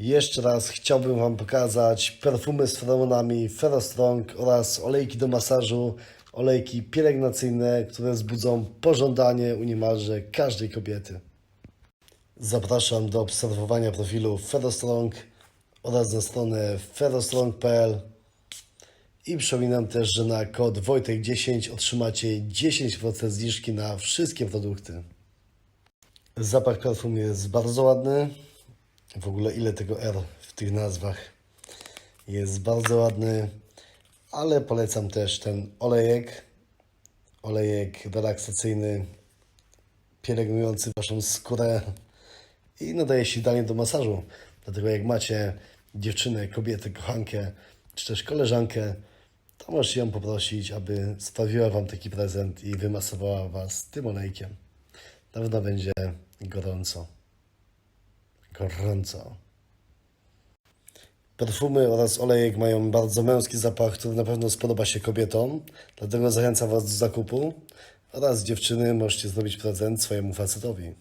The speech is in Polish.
Jeszcze raz chciałbym Wam pokazać perfumy z feromonami Ferrostrong oraz olejki do masażu, olejki pielęgnacyjne, które wzbudzą pożądanie u niemalże każdej kobiety. Zapraszam do obserwowania profilu Ferrostrong oraz na stronę ferrostrong.pl i przypominam też, że na kod Wojtek10 otrzymacie 10% zniżki na wszystkie produkty. Zapach perfum jest bardzo ładny. W ogóle ile tego R w tych nazwach. Jest bardzo ładny, ale polecam też ten olejek. Olejek relaksacyjny, pielęgnujący Waszą skórę i nadaje się idealnie do masażu. Dlatego jak macie dziewczynę, kobietę, kochankę, czy też koleżankę, to możecie ją poprosić, aby sprawiła Wam taki prezent i wymasowała Was tym olejkiem. Na pewno będzie gorąco. Gorąco. Perfumy oraz olejek mają bardzo męski zapach, który na pewno spodoba się kobietom, dlatego zachęcam Was do zakupu oraz dziewczyny możecie zrobić prezent swojemu facetowi.